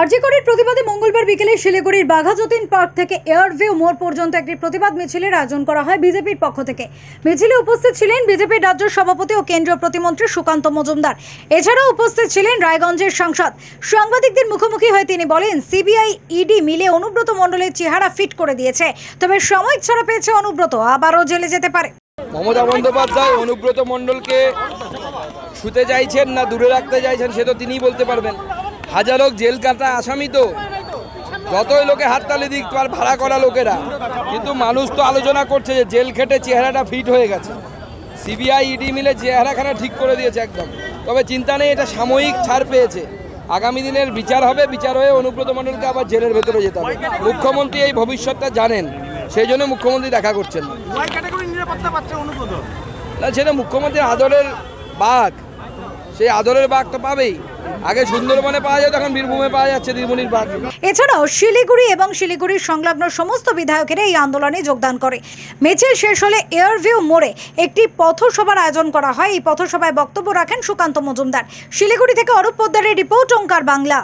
আরজিকরের প্রতিবাদে মঙ্গলবার বিকেলে শিলিগুড়ির বাঘাযতীন পার্ক থেকে এয়ারভিউ মোড় পর্যন্ত একটি প্রতিবাদ মিছিলের আয়োজন করা হয় বিজেপির পক্ষ থেকে। মিছিলে উপস্থিত ছিলেন বিজেপির রাজ্য সভাপতি ও কেন্দ্রীয় প্রতিমন্ত্রী সুকান্ত মজুমদার। এছাড়াও উপস্থিত ছিলেন রায়গঞ্জের সাংসদ। সাংবাদিকদের মুখোমুখি হয়ে তিনি বলেন, সিবিআই ইডি মিলে অনুব্রত মণ্ডলের চেহারা ফিট করে দিয়েছে। তবে সময় ছাড়া পেয়েছে অনুব্রত। আবারও জেলে যেতে পারে। মমতা বন্দ্যোপাধ্যায় অনুব্রত মণ্ডলকে ছুতে চাইছেন না, দূরে রাখতে চাইছেন, সে তো তিনিই বলতে পারবেন। হাজারো জেল কাটা আসামি তো। যতই লোকে হাততালি দিক তার ভাড়া করা লোকেরা। কিন্তু মানুষ তো আলোচনা করছে যে জেল খেটে চেহারাটা ফিট হয়ে গেছে। সিবিআই ইডি মিলে চেহারাখানা ঠিক করে দিয়েছে একদম। তবে চিন্তা নেই এটা সাময়িক ছাড় পেয়েছে। আগামী দিনের বিচার হবে বিচার হয়ে অনুব্রত মণ্ডলকে আবার জেলের ভেতরে যেতে হবে। মুখ্যমন্ত্রী এই ভবিষ্যৎটা জানেন সেই জন্য মুখ্যমন্ত্রী দেখা করছেন না। সেটা মুখ্যমন্ত্রীর আদরের বাঘ সেই আদরের বাঘ তো পাবেই। আগে সুন্দরবনে পাওয়া যেত, এখন বীরভূমে পাওয়া যাচ্ছে দিদিমণির বাঘ। এছাড়াও শিলিগুড়ি এবং শিলিগুড়ির সংলগ্ন সমস্ত বিধায়কেরা এই আন্দোলনে যোগদান করে। মিছিল শেষ হলে এয়ারভিউ মোড়ে একটি পথসভার আয়োজন করা হয়। এই পথসভায় বক্তব্য রাখেন সুকান্ত মজুমদার। শিলিগুড়ি থেকে অরূপ পোদ্দারের রিপোর্ট, ওঙ্কার বাংলা।